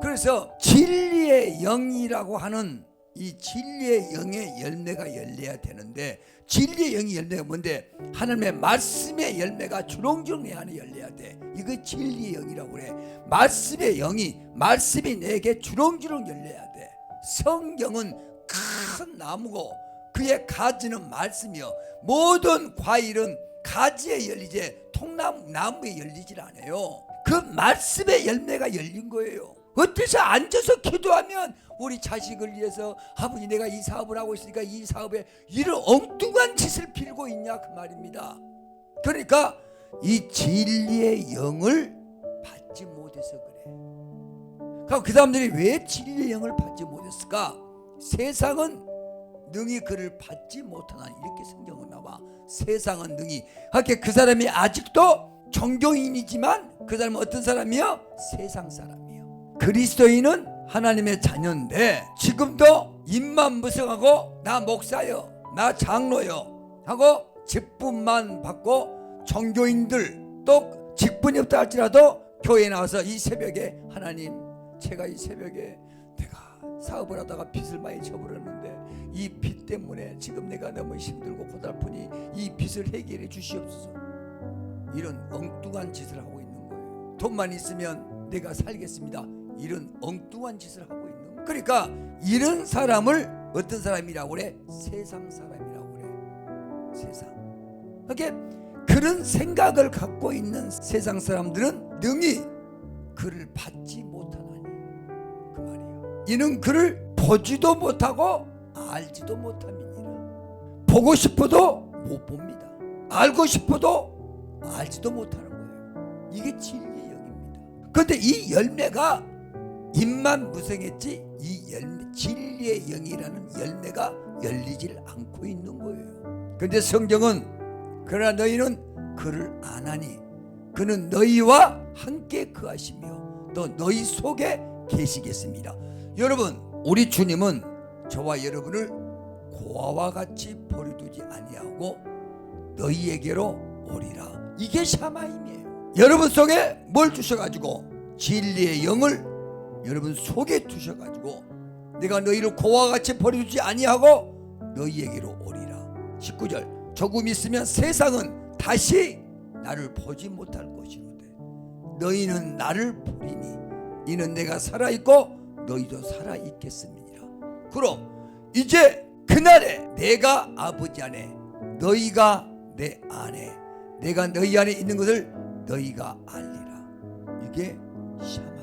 그래서 진리의 영이라고 하는 이 진리의 영의 열매가 열려야 되는데 진리의 영이 열매가 뭔데? 하나님의 말씀의 열매가 주렁주렁 내 안에 열려야 돼. 이거 진리의 영이라고 그래. 말씀의 영이 말씀이 내게 주렁주렁 열려야 돼. 성경은 큰 나무고 그의 가지는 말씀이요. 모든 과일은 가지에 열리지 통나무 나무에 열리질 않아요. 그 말씀의 열매가 열린 거예요 어때서 앉아서 기도하면 우리 자식을 위해서 아버지 내가 이 사업을 하고 있으니까 이 사업에 이런 엉뚱한 짓을 빌고 있냐 그 말입니다. 그러니까 이 진리의 영을 받지 못해서 그래. 그럼 그 사람들이 왜 진리의 영을 받지 못했을까? 세상은 능히 그를 받지 못하나 이렇게 성경은 나와. 세상은 능히. 그 사람이 아직도 종교인이지만 그 사람은 어떤 사람이요? 세상 사람이요. 그리스도인은 하나님의 자녀인데 지금도 입만 무성하고 나 목사요, 나 장로요 하고 직분만 받고 종교인들 또 직분이 없다 할지라도 교회에 나와서 이 새벽에 하나님 제가 이 새벽에 내가 사업을 하다가 빚을 많이 져버렸는데 이 빚 때문에 지금 내가 너무 힘들고 고달프니 이 빚을 해결해 주시옵소서. 이런 엉뚱한 짓을 하고 있는 거예요. 돈만 있으면 내가 살겠습니다 이런 엉뚱한 짓을 하고 있는. 그러니까 이런 사람을 어떤 사람이라고 그래? 세상 사람이라고 그래 세상 그러니까 그런 생각을 갖고 있는 세상 사람들은 능히 그를 받지 못하나니 그 말이에요. 이는 그를 보지도 못하고 알지도 못함이니라. 보고 싶어도 못 봅니다. 알고 싶어도 알지도 못하는 거예요. 이게 진리의 영입니다. 그런데 이 열매가 입만 무성했지 이 열매 진리의 영이라는 열매가 열리질 않고 있는 거예요. 그런데 성경은 그러나 너희는 그를 아나니 그는 너희와 함께 거하시며 또 너희 속에 계시겠습니다. 여러분, 우리 주님은 저와 여러분을 고아와 같이 버려두지 아니하고 너희에게로 오리라. 이게 샤마임이에요. 여러분 속에 뭘 주셔가지고 진리의 영을 여러분 속에 두셔가지고 내가 너희를 고아와 같이 버려두지 아니하고 너희에게로 오리라. 19절 조금 있으면 세상은 다시 나를 보지 못할 것이로되 너희는 나를 보리니 이는 내가 살아있고 너희도 살아있겠습니다. 그럼 이제 그날에 내가 아버지 안에 너희가 내 안에 내가 너희 안에 있는 것을 너희가 알리라. 이게 샤